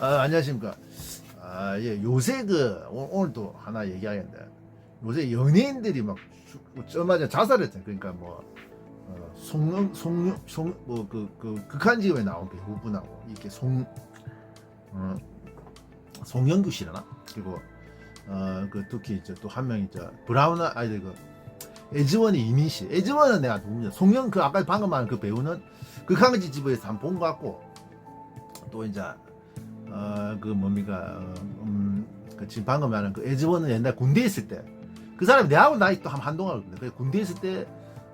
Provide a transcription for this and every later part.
아, 안녕하십니까. 아, 예, 요새 그, 오- 오늘 또 하나 얘기하겠는데, 요새 연예인들이 막, 저 맞아 자살했잖아요. 그러니까 뭐, 어, 송영, 송영, 송, 뭐, 그, 그, 극한직업에 나온 배우분하고, 이렇게 송, 어, 송영규 씨라나? 그리고, 어, 그, 특히 이제 또 한 명이 저, 브라운, 아- 아니, 그, 에즈원의 이민 씨. 에즈원은 내가 누구냐. 송영, 그, 아까 방금 말한 그 배우는 극한직집에서 한번본것 같고, 또 이제, 어 그 뭡니까 어, 음, 그 지금 방금 말한 그 에즈원은 옛날 군대 에 있을 때 그 사람이 내하고 나이 또한 한동안 그래. 그래 군대 에 있을 때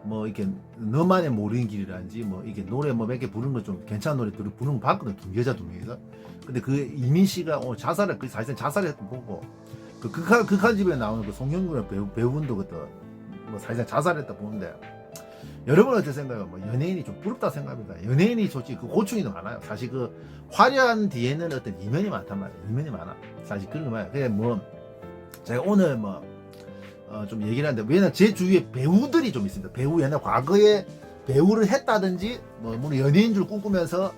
뭐 이렇게 너만의 모르는 길이라든지 뭐 이게 노래 뭐 몇 개 부르는 거 좀 괜찮은 노래 부르- 부르는 거 봤거든 두 여자 두 명이서 근데 그 이민 씨가 오늘 자살을 그 사실상 자살했던 보고 그 극한 극한 집에 나오는 그 송영구의 배우 배우분도 그때 뭐 사실상 자살했다 보는데 여러분 어떻게 생각해요? 뭐 연예인이 좀 부럽다 생각합니다. 연예인이 솔직히 그 고충이 더 많아요. 사실 그 화려한 뒤에는 어떤 이면이 많단 말이에요. 이면이 많아. 사실 그런 거 말이에요. 그냥 뭐 제가 오늘 뭐 어, 좀 얘기를 하는데 왜냐면 제 주위에 배우들이 좀 있습니다. 배우 옛날 과거에 배우를 했다든지 뭐 물론 연예인 줄 꿈꾸면서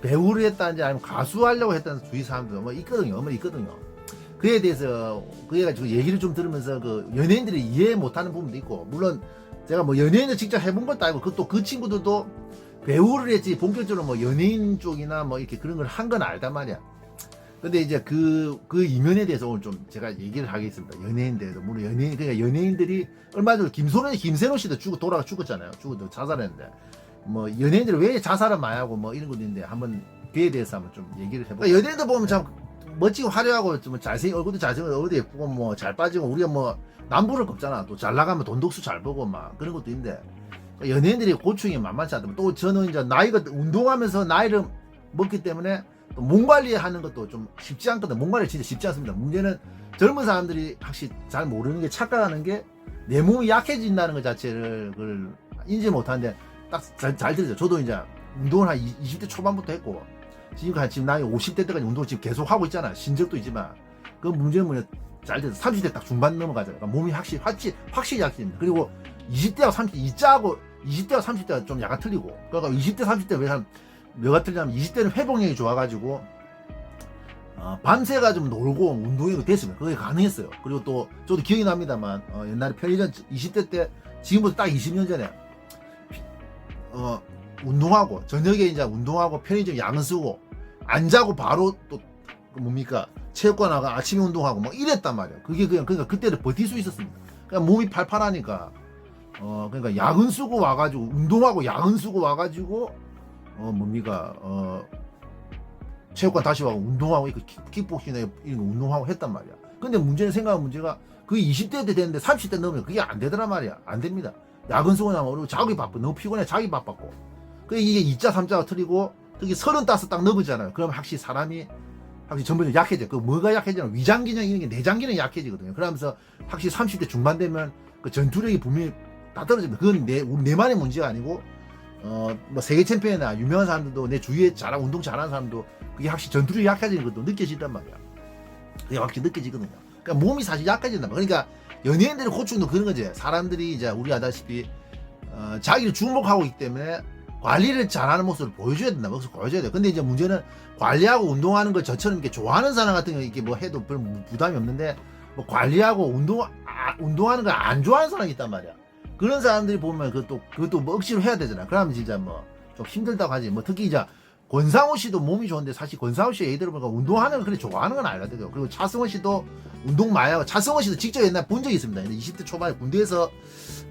배우를 했다든지 아니면 가수 하려고 했다는 주위 사람들 뭐 있거든요. 어머니 있거든요. 그에 대해서 그에 가지고 얘기를 좀 들으면서 그 연예인들이 이해 못하는 부분도 있고 물론 제가 뭐 연예인을 직접 해본 것도 아니고 그또 그 친구들도 배우를 했지 본격적으로 뭐 연예인 쪽이나 뭐 이렇게 그런 걸 한 건 알단 말이야. 근데 이제 그, 그 이면에 대해서 오늘 좀 제가 얘기를 하겠습니다. 연예인 대해서. 물론 연예인, 그러니까 연예인들이 얼마 전에 김소년, 김세로 씨도 죽어, 돌아가 죽었잖아요. 죽어도 자살했는데. 뭐 연예인들이 왜 자살을 많이 하고 뭐 이런 것도 있는데 한번 그에 대해서 한번 좀 얘기를 해볼게요. 그러니까 연예인들 보면 참 멋지고 화려하고 좀 잘생, 얼굴도 잘생기고 얼굴도 예쁘고 뭐 잘 빠지고 우리가 뭐 남부를 겁잖아. 또 잘 나가면 돈 독수 잘 보고 막 그런 것도 있는데 그러니까 연예인들이 고충이 만만치 않다. 또 저는 이제 나이가 운동하면서 나이를 먹기 때문에 또몸 관리하는 것도 좀 쉽지 않거든. 몸 관리 진짜 쉽지 않습니다. 문제는 젊은 사람들이 확실히 잘 모르는 게 착각하는 게 내 몸이 약해진다는 것 자체를 그걸 인지 못하는데 딱 잘 들죠. 저도 이제 운동을 한 20대 초반부터 했고 지금까지 지금 나이 50대 때까지 운동을 지금 계속 하고 있잖아. 신적도 있지만 그 문제는 뭐냐 잘 돼서 30대 딱 중반 넘어가잖아요. 그러니까 몸이 확실히 확실히 확실히 약해집니다. 그리고 20대하고 30대 이자하고 20대와 30대가 좀 약간 틀리고 그러니까 20대 30대 왜한 뭐가 틀리냐면 20대는 회복력이 좋아가지고 어, 밤새가 좀 놀고 운동이 됐으면 그게 가능했어요. 그리고 또 저도 기억이 납니다만 어, 옛날에 편의점 20대 때 지금부터 딱 20년 전에 어, 운동하고 저녁에 이제 운동하고 편의점 양 쓰고 안 자고 바로 또그 뭡니까 체육관 나가 아침에 운동하고 뭐 이랬단 말이야. 그게 그냥 그러니까 그때를 버틸 수 있었습니다. 그러니까 몸이 팔팔하니까 어 그러니까 야근 쓰고 와가지고 운동하고 야근 쓰고 와가지고 어 뭡니까 어 체육관 다시 와고 운동하고 이거 킥- 킥복싱이나 이런 거 운동하고 했단 말이야. 근데 문제는 생각한 문제가 그게 20대 때 됐는데 30대 넘으면 그게 안 되더란 말이야. 안 됩니다. 야근 쓰고 나면 자기 바빠. 너무 피곤해. 자기 바빴고. 그 이게 2자 3자가 틀리고 특히 35딱 넘어잖아요. 그럼 확실히 사람이 확실히 전부 약해져. 그 뭐가 약해지냐 위장 기능 이런 게 내장 기능이 약해지거든요. 그러면서 확실히 30대 중반 되면 그 전투력이 분명히 다 떨어집니다. 그건 내 우리 내만의 문제가 아니고 어 뭐 세계 챔피언이나 유명한 사람들도 내 주위에 잘하고 운동 잘하는 사람도 그게 확실히 전투력이 약해지는 것도 느껴진단 말이야. 그게 확실히 느껴지거든요. 그러니까 몸이 사실 약해진단 말이야. 그러니까 연예인들의 고충도 그런 거지. 사람들이 이제 우리 아다시피 어, 자기를 주목하고 있기 때문에 관리를 잘하는 모습을 보여줘야 된다. 모습을 보여줘야 돼. 근데 이제 문제는 관리하고 운동하는 걸 저처럼 이렇게 좋아하는 사람 같은 경우 이렇게 뭐 해도 별 부담이 없는데 뭐 관리하고 운동 아, 운동하는 걸 안 좋아하는 사람이 있단 말이야. 그런 사람들이 보면 그것도 그것도 뭐 억지로 해야 되잖아. 그러면 진짜 뭐 좀 힘들다고 하지. 뭐 특히 이제 권상우 씨도 몸이 좋은데 사실 권상우 씨 얘기 들어보니까 운동하는 걸 그렇게 좋아하는 건 아니거든요. 그리고 차승원 씨도 운동 하고 차승원 씨도 직접 옛날 본 적이 있습니다. 근데 20대 초반에 군대에서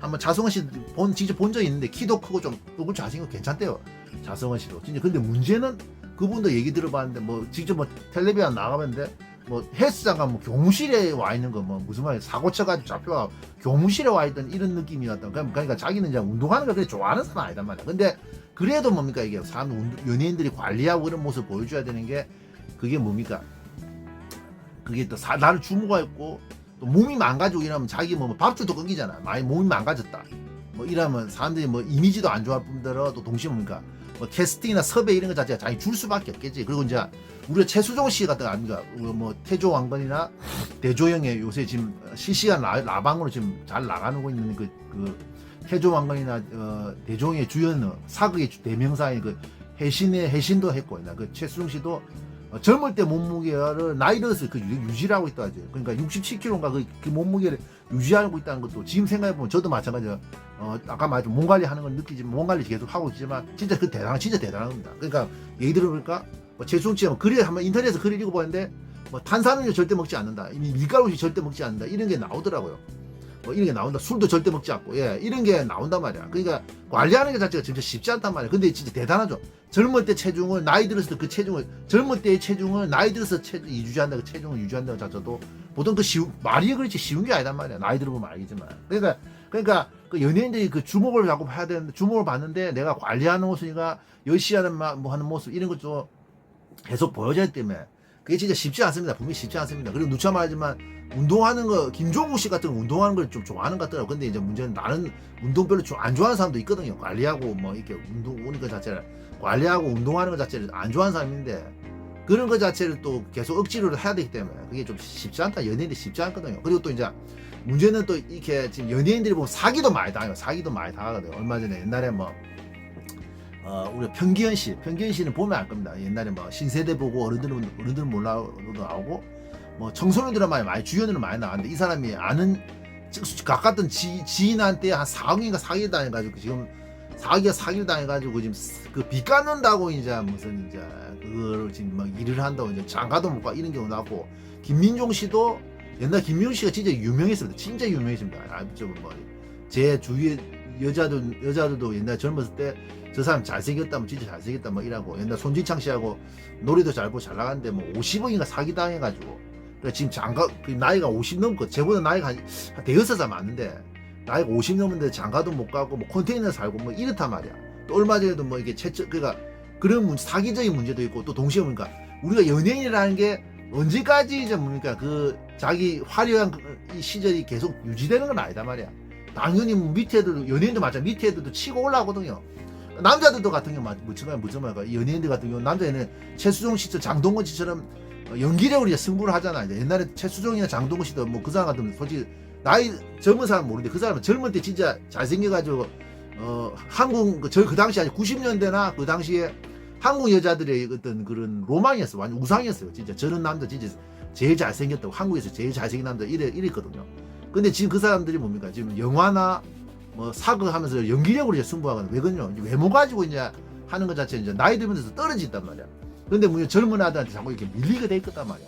한번 차승원 씨본 직접 본 적이 있는데 키도 크고 좀 얼굴 잘생기고 괜찮대요. 차승원 씨도. 진짜 근데 문제는 그분도 얘기 들어봤는데 뭐 직접 뭐 텔레비전 나가봤는데 뭐 헬스장 가면 뭐 교무실에 와 있는 거 뭐 무슨 말이야 사고 쳐가지고 잡혀가 교무실에 와 있던 이런 느낌이었던 그러니까 자기는 이제 운동하는 걸 그렇게 좋아하는 사람 아니단 말이야. 근데 그래도 뭡니까 이게 사람 연예인들이 관리하고 그런 모습 보여줘야 되는 게 그게 뭡니까? 그게 또 사, 나를 주목하고 또 몸이 망가지고 이러면 자기 뭐 밥줄도 끊기잖아. 많이 몸이 망가졌다. 뭐 이러면 사람들이 뭐 이미지도 안 좋아할 뿐더러 또 동시에 뭡니까? 뭐 캐스팅이나 섭외 이런 거 자체가 자기 줄 수밖에 없겠지. 그리고 이제 우리가 최수종 씨 같은 거 아닙니까? 우리 뭐 태조 왕건이나 대조영의 요새 지금 실시간 라, 라방으로 지금 잘 나가고 있는 그, 그 태조 왕건이나 어, 대종의 주연 사극의 주- 대명사인 그 해신의 해신도 했고, 그 최수종 씨도 어, 젊을 때 몸무게를 나이 들어서 그 유- 유지를 하고 있다 하지. 그러니까 67kg인가 그, 그 몸무게를 유지하고 있다는 것도 지금 생각해 보면 저도 마찬가지예요. 어, 아까 말했죠. 몸 관리하는 건 느끼지만 몸 관리 계속 하고 있지만 진짜 그 대단한 진짜 대단한 겁니다. 그러니까 예를 들어 보니까 뭐 체중치 뭐 글에 한번 인터넷에서 글을 읽어보는데 뭐 탄산음료 절대 먹지 않는다. 이 밀가루 절대 먹지 않는다. 이런 게 나오더라고요. 뭐 이런 게 나온다. 술도 절대 먹지 않고 예 이런 게 나온단 말이야. 그러니까 관리하는 게 자체가 진짜 쉽지 않단 말이야. 근데 진짜 대단하죠. 젊을 때 체중을 나이 때그 체중을 젊을 때의 체중을 나이 들어서 체, 유지한다 그 체중을 유지한다는 자체도 보통 그 쉬운 말이 그렇지 쉬운 게 아니단 말이야. 나이 들어보면 알겠지만. 그러니까 그러니까 그 연예인들이 그 주목을 자꾸 해야 되는데 주목을 받는데 내가 관리하는 모습이가 열시하는 마- 뭐 하는 모습 이런 것도 계속 보여져야 때문에 그게 진짜 쉽지 않습니다. 분명히 쉽지 않습니다. 그리고 누차 말하지만 운동하는 거 김종국 씨 같은 거 운동하는 걸 좀 좋아하는 것 같더라고. 근데 이제 문제는 나는 운동 별로 좀안 좋아하는 사람도 있거든요. 관리하고 뭐 이렇게 운동 오는 것 자체를 관리하고 운동하는 것 자체를 안 좋아하는 사람인데 그런 것 자체를 또 계속 억지로 해야 되기 때문에 그게 좀 쉽지 않다. 연예인들이 쉽지 않거든요. 그리고 또 이제 문제는 또 이렇게 지금 연예인들이 보면 사기도 많이 당해요. 사기도 많이 당하거든요. 얼마 전에 옛날에 뭐 어, 우리 평기현 씨, 평기현 씨는 보면 알 겁니다. 옛날에 뭐 신세대 보고 어른들은 어른들은 몰라도 나오고 뭐 청소년들은 많이 많이 주연으로 많이 나왔는데 이 사람이 아는 가깝던 지, 지인한테 한 4억인가 사기를 당해가지고 지금 사기가 사기를 당해가지고 지금 그빚 갚는다고 이제 무슨 이제 그걸 지금 막 일을 한다고 이제 장가도 못 가 이런 경우 나고 김민종 씨도 옛날 김민종 씨가 진짜 유명했습니다. 진짜 유명했습니다. 뭐제 주위에 여자들 여자들도 옛날 젊었을 때 저 사람 잘생겼다면 진짜 잘생겼다 뭐 이라고 옛날 손지창 씨하고 노래도 잘 보고 잘 나갔는데 뭐 50억인가 사기 당해가지고. 그러니까 지금 장가 그 나이가 50 넘고 저보다 나이가 한, 한 대여섯 살 많은데 나이가 50 넘는데 장가도 못 가고 뭐 컨테이너 살고 뭐 이렇단 말이야. 또 얼마 전에도 뭐 이게 채점 그러니까 그런 문, 사기적인 문제도 있고 또 동시에 보니까 우리가 연예인이라는 게 언제까지 이제 뭡니까? 그 자기 화려한 그- 이 시절이 계속 유지되는 건 아니다 말이야 당연히 뭐 밑에 애들도 연예인도 마찬가지 밑에 애들도 치고 올라오거든요 남자들도 같은 경우 무척만 무척만 연예인들 같은 경우 남자애는 최수종 씨처럼 장동건 씨처럼 어, 연기력으로 이제 승부를 하잖아. 이제 옛날에 최수종이나 장동건 씨도 뭐 그 사람 같으면 솔직히 나이 젊은 사람 모르는데 그 사람은 젊을 때 진짜 잘생겨가지고 어 한국 그, 저, 그 당시 아니 90년대나 그 당시에 한국 여자들의 어떤 그런 로망이었어. 완전 우상이었어요. 진짜 저런 남자 진짜 제일 잘생겼다고 한국에서 제일 잘생긴 남자 이래 이랬거든요. 근데 지금 그 사람들이 뭡니까? 지금 영화나 뭐 사극하면서 연기력으로 이제 승부하거든. 왜 그러냐? 외모 가지고 이제 하는 것 자체는 이제 나이 들면서 떨어진단 말이야. 근데 뭐 젊은 아들한테 자꾸 이렇게 밀리게 돼 있단 말이야.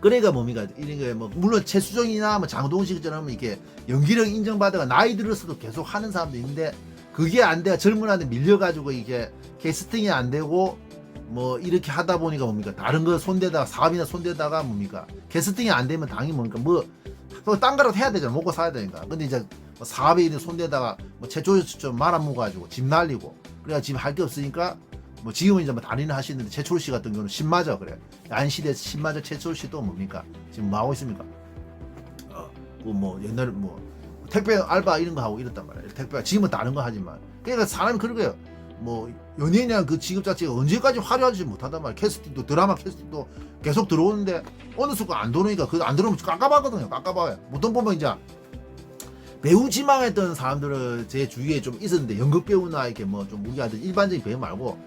그러니까 뭡니까? 이런 게뭐 물론 최수정이나 뭐 장동식처럼 이렇게 연기력 인정받아가 나이 들어서도 계속 하는 사람도 있는데 그게 안 돼가 젊은 아들 밀려가지고 이게 캐스팅이 안 되고 뭐 이렇게 하다 보니까 뭡니까? 다른 거 손대다가 사업이나 손대다가 뭡니까? 캐스팅이 안 되면 당연히 뭡니까? 뭐딴 거라도 해야 되잖아. 먹고 살아야 되니까. 근데 이제 뭐 사업에 있는 손대다가 뭐 최초 좀 말아먹어가지고 집 날리고 그래가 지금 할 게 없으니까 뭐 지금은 이제 뭐 단위는 하시는데 최초로 씨 같은 경우는 신마저 그래 안시대 신마저 최초로 씨도 뭡니까 지금 뭐 하고 있습니까 어 뭐 옛날에 뭐 택배 알바 이런 거 하고 이랬단 말이야 택배 지금은 다른 거 하지만 그러니까 사람이 거예요 뭐 연예인이란 그 직업 자체가 언제까지 화려하지 못하단 말이야 캐스팅도 드라마 캐스팅도 계속 들어오는데 어느 순간 안 들어오니까 그 안 들어오면 깝깝하거든요. 깝깝해요. 보통 보면 이제 배우 지망했던 사람들은 제 주위에 좀 있었는데 연극 배우나 이렇게 뭐 좀 우리 아들 일반적인 배우 말고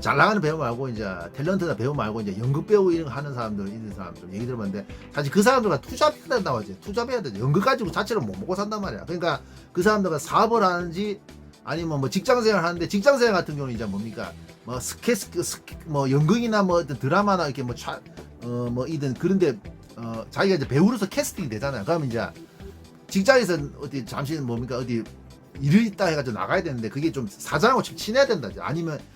잘 나가는 배우 말고 이제 탤런트나 배우 말고 이제 연극 배우 이런 거 하는 사람들 있는 사람들 얘기 들어봤는데 사실 그 사람들과 투잡해야 된다고 하지. 투잡해야 되지. 연극 가지고 자체로 못 먹고 산단 말이야. 그러니까 그 사람들과 사업을 하는지 아니면 뭐 직장생활 하는데 직장생활 같은 경우는 이제 뭡니까? 뭐 스케스 스케, 뭐 연극이나 뭐 어떤 드라마나 이렇게 뭐어뭐 이든 그런데 어 자기가 이제 배우로서 캐스팅이 되잖아요. 그러면 이제 직장에서 어디 잠시 뭡니까? 어디 일을 있다 해가지고 나가야 되는데 그게 좀 사장하고 좀 친해야 된다.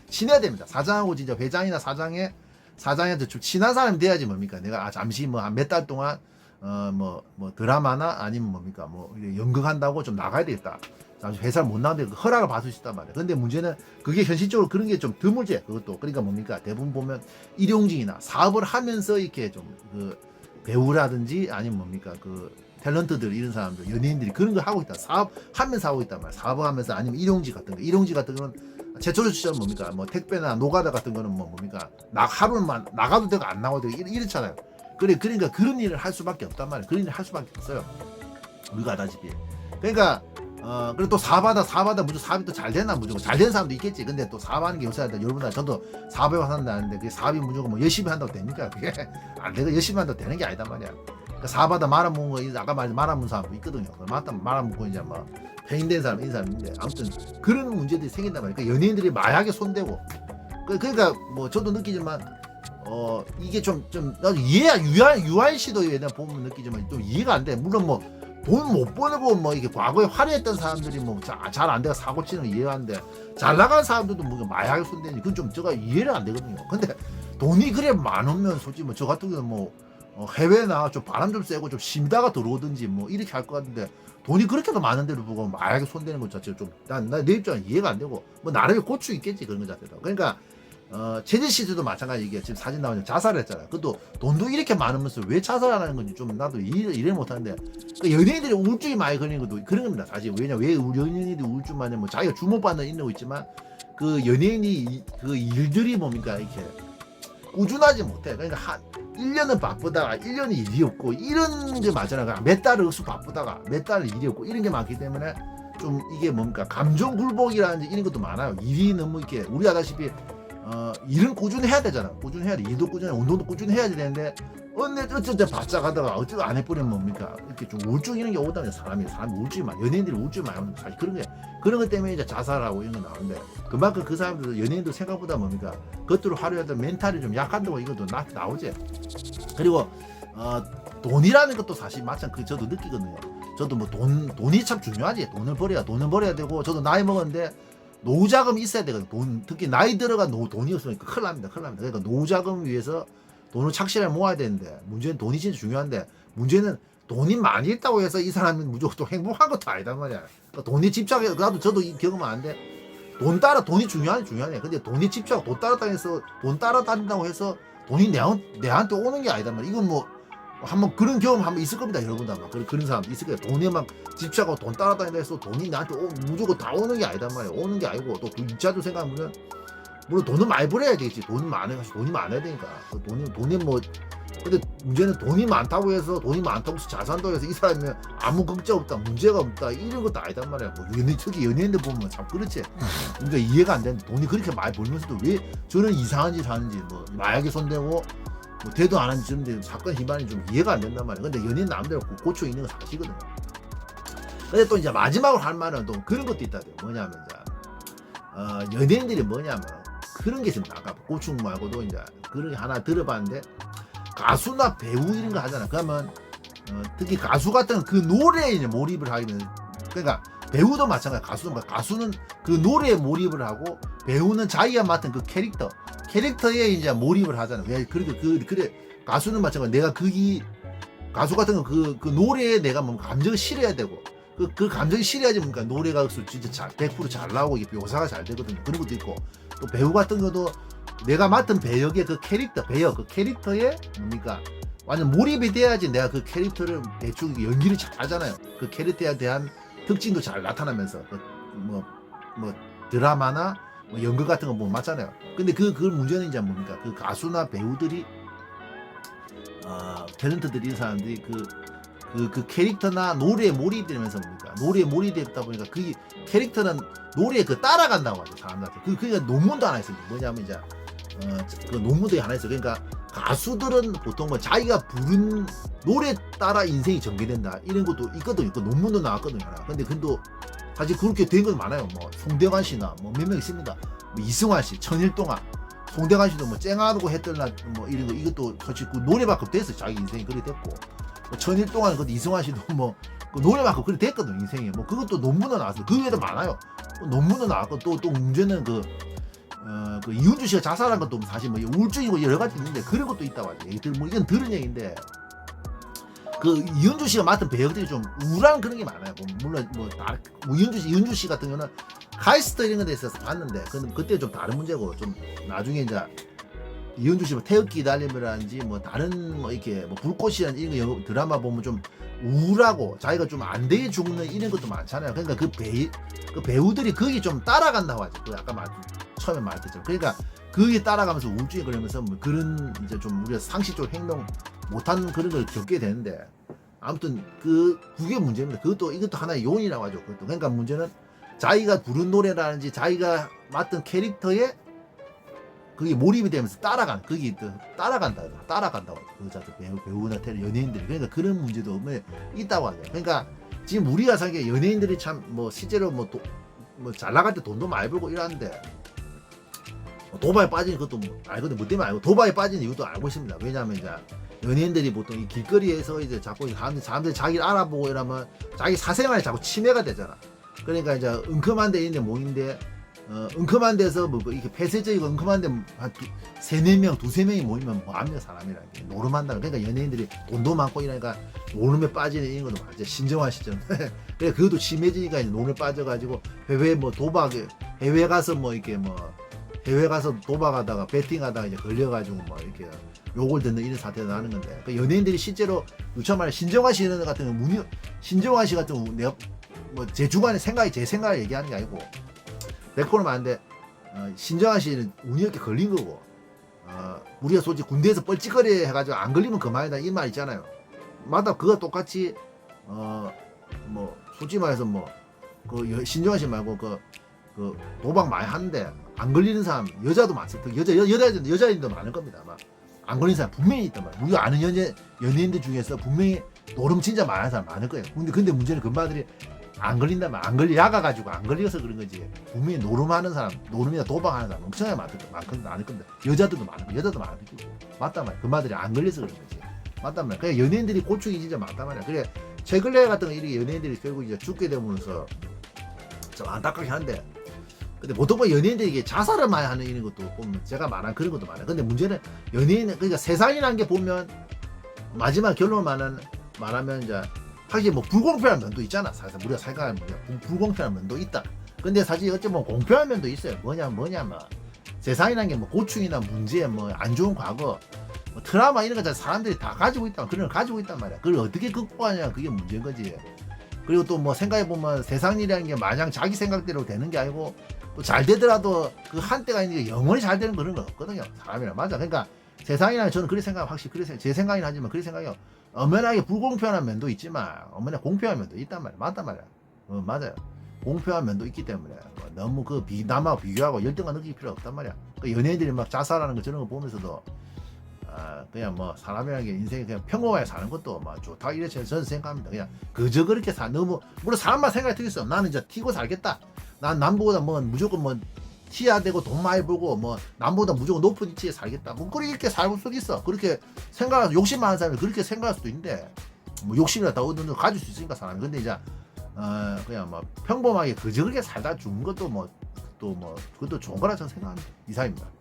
친해야 됩니다. 사장하고 진짜 회장이나 사장에 사장한테 좀 친한 사람이 돼야지 뭡니까? 내가 아 잠시 뭐 한 몇 달 동안 어뭐뭐 드라마나 아니면 뭡니까? 뭐 연극한다고 좀 나가야 되겠다 잠시 회사를 못 나가는데 그 허락을 받을 수 있단 말이야. 근데 문제는 그게 현실적으로 그런 게 좀 드물지 그것도. 그러니까 뭡니까? 대부분 보면 일용직이나 사업을 하면서 이렇게 좀 그 배우라든지 아니면 뭡니까? 그 탤런트들 이런 사람들 연예인들이 그런 걸 하고 있다. 사업 하면서 하고 있단 말이야. 사업을 하면서 아니면 일용직 같은 거. 일용직 같은 거는 최초로 시절 뭡니까? 뭐 택배나 노가다 같은 거는 뭐 뭡니까? 나 하루만 나가도 되고 안 나가도 되고 이렇- 이렇잖아요. 그래 그러니까 그런 일을 할 수밖에 없단 말이에요 그런 일을 할 수밖에 없어요. 우리가 알다시피. 그러니까 어 그리고 또 사업하다 사업하다 무조건 사업이 또잘 되나 무조건. 잘 되는 사람도 있겠지. 근데 또 사업하는 게 요새 여러분들 저도 사업에 와서 한다는데 그 사업이 무조건 뭐 열심히 한다고 됩니까? 그게? 안 되고 열심히 한다고 되는 게 아니단 말이야. 그 사업하다 말아먹은 거 아까 말한 말아먹은 사람 있거든요. 맞다 말아먹고 이제 뭐 폐인된 사람 이 사람인데 아무튼 그런 문제들이 생긴단 말이야. 그러니까 연예인들이 마약에 손대고. 그, 그러니까 뭐 저도 느끼지만 어 이게 좀 좀 나도 이해 유아 유아인 씨도 얘네 보면 느끼지만 좀 이해가 안 돼. 물론 뭐 돈 못 벌고 뭐 이게 과거에 화려했던 사람들이 뭐 잘 안 돼가 사고 치는 거 이해하는데 잘 나간 사람들도 뭐 마약에 손대니 그건 좀 제가 이해를 안 되거든요. 근데 돈이 그래 많으면 솔직히 뭐 저 같은 경우는 뭐 어, 해외나 좀 바람 좀 쐬고 좀 심다가 들어오든지 뭐 이렇게 할 것 같은데 돈이 그렇게도 많은데도 불구하고 마약에 손대는 것 자체가 좀난내 입장은 이해가 안 되고 뭐 나름의 고추 있겠지 그런 것 자체도. 그러니까 어, 최진 씨도 마찬가지 이게 지금 사진 나오는 자살을 했잖아요. 그것도 돈도 이렇게 많으면서 왜 자살하는 건지 좀 나도 이해, 이해 못하는데 그 연예인들이 우울증이 많이 걸리는 것도 그런 겁니다. 사실 왜냐 왜 연예인들이 우울증 많이 뭐 자기가 주목받는 거 있지만 그 연예인이 이- 그 일들이 뭡니까 이렇게 꾸준하지 못해. 그러니까 한 1년은 바쁘다가 1년이 일이 없고 이런 게 많잖아요. 그러니까 몇 달을 억수 바쁘다가 몇 달을 일이 없고 이런 게 많기 때문에 좀 이게 뭡니까 감정 굴복이라든지 이런 것도 많아요. 일이 너무 이렇게 우리 아다시피 어, 일은 꾸준히 해야 되잖아. 꾸준히 해야 돼. 일도 꾸준히, 운동도 꾸준히 해야 되는데, 언제 어쩌자 바짝 하다가 어쩌다 안 해버리면 뭡니까? 이렇게 좀 우울증 이런 게 오다면 사람이, 사람이 우울증이 많아. 연예인들이 우울증이 거 사실 그런 게, 그런 것 때문에 이제 자살하고 이런 거 나오는데, 그만큼 그 사람들도 연예인도 생각보다 뭡니까? 겉으로 화려하던 멘탈이 좀 약한다고 이것도 나, 나오지. 그리고, 어, 돈이라는 것도 사실 마찬 그 저도 느끼거든요. 저도 뭐 돈, 돈이 참 중요하지. 돈을 벌어야, 돈을 벌어야 되고, 저도 나이 먹었는데, 노후 자금이 있어야 되거든. 돈, 특히 나이 들어가 노, 돈이 없으니까 큰일 납니다. 큰일 납니다. 그러니까 노후 자금 위해서 돈을 착실하게 모아야 되는데, 문제는 돈이 진짜 중요한데, 문제는 돈이 많이 있다고 해서 이 사람이 무조건 또 행복한 것도 아니단 말이야. 그러니까 돈이 집착해, 나도 저도 이 경험 안 돼. 돈 따라, 돈이 중요하니 중요하네. 근데 돈이 집착, 돈 따라다니면서, 돈 따라다닌다고 해서 돈이 내, 내한테 오는 게 아니단 말이야. 이건 뭐, 한번 그런 경험 한번 있을 겁니다, 여러분들 아마. 그런, 그런 사람 있을 거예요. 돈에 막 집착하고 돈 따라다닌다 해서 돈이 나한테 오, 무조건 다 오는 게 아니단 말이에요. 오는 게 아니고 또 그 이차도 생각하면 물론 돈은 많이 벌어야 되겠지. 돈이 많아가지고 돈이 많아야 되니까. 그 돈이 돈이 뭐 근데 문제는 돈이 많다고 해서 돈이 많다고 해서 잘 산다고 해서 이 사람이 아무 걱정 없다, 문제가 없다 이런 것도 아니단 말이야. 뭐 연예 특히 연예인들 보면 참 그렇지. 그러니까 이해가 안 되는데 돈이 그렇게 많이 벌면서도 왜 저는 이상한 짓 하는지 뭐 마약에 손대고 뭐 대도 안 하는지 근데 사건 희망이 좀 이해가 안 된단 말이야. 근데 연예인 남대로 고- 고쳐 있는 건 사실이거든요. 근데 또 이제 마지막으로 할 말은 또 그런 것도 있다. 뭐냐면 이제 어, 연예인들이 뭐냐면 그런 게 있습니다. 아까 고충 말고도 이제 그런 게 하나 들어봤는데 가수나 배우 이런 거 하잖아. 그러면 어, 특히 가수 같은 그 노래에 이제 몰입을 하게 되는 그러니까 배우도 마찬가지 가수도 마- 가수는 그 노래에 몰입을 하고 배우는 자기가 맡은 그 캐릭터 캐릭터에 이제 몰입을 하잖아. 왜 그렇게 그 그래 가수는 마찬가지 내가 그기 가수 같은 거그 그 노래에 내가 뭐 감정을 실어야 되고 그, 그 감정이 실해야지 뭔가 노래가 진짜 잘, 100%잘 나오고 이게 묘사가 잘 되거든요. 그런 것도 있고 또 배우 같은 것도 내가 맡은 배역의 그 캐릭터, 배역, 그 캐릭터에 뭡니까 완전 몰입이 돼야지 내가 그 캐릭터를 대충 연기를 잘 하잖아요. 그 캐릭터에 대한 특징도 잘 나타나면서 그 뭐, 뭐 드라마나 뭐 연극 같은 거 보면 맞잖아요. 근데 그, 그 문제는 이제 뭡니까 그 가수나 배우들이 어, 탤런트들이 이 사람들이 그 그, 그 캐릭터나 노래에 몰입되면서 뭡니까? 노래에 몰입되다 보니까 그 캐릭터는 노래에 그 따라간다고 하죠, 사람들한테. 그, 그니까 논문도 하나 있어요. 뭐냐면 이제, 어, 그 논문도 하나 있어요. 그러니까 가수들은 보통 뭐 자기가 부른 노래 따라 인생이 전개된다. 이런 것도 있거든요. 그 논문도 나왔거든요. 하나. 근데 근도 사실 그렇게 된 건 많아요. 뭐, 송대관 씨나 뭐 몇 명 있습니다. 뭐 이승환 씨, 천일 동안. 송대관 씨도 뭐 쨍하고 했던 뭐 이런 거 이것도 솔직히 그 노래만큼 됐어요. 자기 인생이 그래 됐고. 뭐 천일 동안 그 이승환 씨도 뭐 그 노래만큼 그래 됐거든 인생이 뭐 그것도 논문은 나왔어 그 외에도 많아요 논문은 나왔고 또 또 문제는 그 어, 그 이윤주 씨가 자살한 것도 사실 뭐 우울증이고 여러 가지 있는데 그런 것도 있다고 하죠. 뭐 이건 들은 얘기인데 그 이윤주 씨가 맡은 배역들이 좀 우울한 그런 게 많아요. 뭐 물론 뭐 다, 이윤주 씨, 이윤주 씨 같은 경우는 카이스트 이런 거에 있어서 봤는데 그 그때 좀 다른 문제고 좀 나중에 이제 이현주 씨뭐 태극기 달림이라든지 뭐 다른 뭐 이렇게 뭐 불꽃이라든지 이런 거 영화- 드라마 보면 좀 우울하고 자기가 좀 안 되게 죽는 이런 것도 많잖아요. 그러니까 그 배, 그 배우들이 거기 좀 따라간다고 하죠. 그 아까 말, 처음에 말했죠. 그러니까 그게 따라가면서 우울증이 걸리면서 뭐 그런 이제 좀 우리가 상식적으로 행동 못한 그런 걸 겪게 되는데 아무튼 그 그게 문제입니다. 그것도 이것도 하나의 요인이라고 하죠. 그것도 그러니까 문제는 자기가 부른 노래라든지 자기가 맡은 캐릭터에 그게 몰입이 되면서 따라간 그게 또 따라간다 따라간다고. 그 자들 배우 배우나 텔 연예인들이 그러니까 그런 문제도 뭐 있다고 하죠. 그러니까 지금 우리가 사기에 연예인들이 참 뭐 실제로 뭐뭐 잘 나갈 때 돈도 많이 벌고 이러는데 뭐 도박에 빠지는 것도 뭐 알거든 뭐 때문에 알고 도박에 빠진 이유도 알고 있습니다. 왜냐하면 이제 연예인들이 보통 이 길거리에서 이제 자꾸 사람들, 사람들이 자기를 알아보고 이러면 자기 사생활이 자꾸 침해가 되잖아. 그러니까 이제 은큼한 데 있는데 모인데 어, 은큼한 데서 뭐 이렇게 폐쇄적이고 은큼한 데한 두, 세네 명, 두세 명이 모이면 뭐 압니다 사람이라 게 노름한다. 그러니까 연예인들이 돈도 많고 이러니까 노름에 빠지는 이런 것도. 신정환 씨처럼. 그래 그것도 심해지니까 이제 노름에 빠져가지고 해외 뭐 도박에 해외 가서 뭐 이렇게 뭐 해외 가서 도박하다가 베팅하다가 이제 걸려가지고 뭐 이렇게 욕을 듣는 이런 사태가 나는 건데 그 연예인들이 실제로 유참 말해 신정환 씨 같은 경우 문희 신정환 씨 같은 경우 내가 뭐제 주관의 생각이 제 생각을 얘기하는 게 아니고 백호는 많은데 어, 신정환 씨는 운이 없게 걸린 거고 어, 우리가 솔직히 군대에서 뻘찌거리 해가지고 안 걸리면 그만이다 이 말 있잖아요. 맞다 그거 똑같이 어 뭐 솔직히 말해서 뭐 그 신정환 씨 말고 그, 그 도박 많이 하는데 안 걸리는 사람 여자도 많습니다. 여자 여, 여자 여자인도 많을 겁니다 아마. 안 걸리는 사람 분명히 있단 말이야 우리가 아는 연예 연예인들 중에서 분명히 노름 진짜 많은 사람 많을 거예요. 근데 근데 문제는 금마들이 안 걸린다면 안 걸리 야가 가지고 안 걸려서 그런 거지. 분명히 노름하는 사람 노름이나 도박하는 사람 엄청나게 많거든 많거든 많을 건데 여자들도 많고 여자도 많을 거고 맞단 말이야 금마들이 안 걸려서 그런 거지. 맞단 말이야 그냥 연예인들이 고충이 진짜 많단 말이야 그래 최근래 같은 거 이렇게 연예인들이 결국 이제 죽게 되면서 좀 안타깝긴 한데 근데 보통 뭐 연예인들이 이게 자살을 많이 하는 이런 것도 보면 제가 말한 그런 것도 많아요 근데 문제는 연예인 그러니까 세상이라는 게 보면 마지막 결론 말은 말하면 이제 사실 뭐 불공평한 면도 있잖아. 사실 우리가 생각하면 불- 불공평한 면도 있다. 근데 사실 어찌 보면 공평한 면도 있어요. 뭐냐 뭐냐 뭐 세상이라는 게 뭐 고충이나 문제 뭐 안 좋은 과거 뭐 트라우마 이런 거 사람들이 다 가지고 있다. 그런 걸 가지고 있단 말이야. 그걸 어떻게 극복하냐 그게 문제인 거지. 그리고 또 뭐 생각해 보면 세상 일이라는 게 마냥 자기 생각대로 되는 게 아니고 또 잘 되더라도 그 한때가 있는 게 영원히 잘 되는 그런 거 없거든요. 사람이라 맞아. 그러니까 세상이라는 저는 그렇게 생각 확실히 그래 제 생각이긴 하지만 그렇게 생각해요. 엄연하게 불공평한 면도 있지만 엄연하게 공평한 면도 있단 말이야. 맞단 말이야. 어, 맞아요. 공평한 면도 있기 때문에 뭐 너무 그 비, 남하고 비교하고 열등감 느낄 필요 없단 말이야. 그 연예인들이 막 자살하는 거 저런 거 보면서도 아, 그냥 뭐 사람이라는 게 인생이 그냥 평범하게 사는 것도 뭐 좋다 이래 저는 생각합니다. 그냥 그저 그렇게 사 너무 물론 사람만 생각이 틀겠어. 나는 이제 튀고 살겠다. 난 남보다 뭐 무조건 뭐 티야 되고 돈 많이 벌고 뭐 남보다 무조건 높은 위치에 살겠다. 뭐 그렇게 살고 수 있어. 그렇게 생각 욕심 많은 사람이 그렇게 생각할 수도 있는데 뭐 욕심이라 다 얻는 거 가질 수 있으니까 사람이. 근데 이제 어 그냥 뭐 평범하게 그저 그렇게 살다 죽은 것도 뭐또뭐 그것도 좋은 거라 저는 생각합니다. 이상입니다.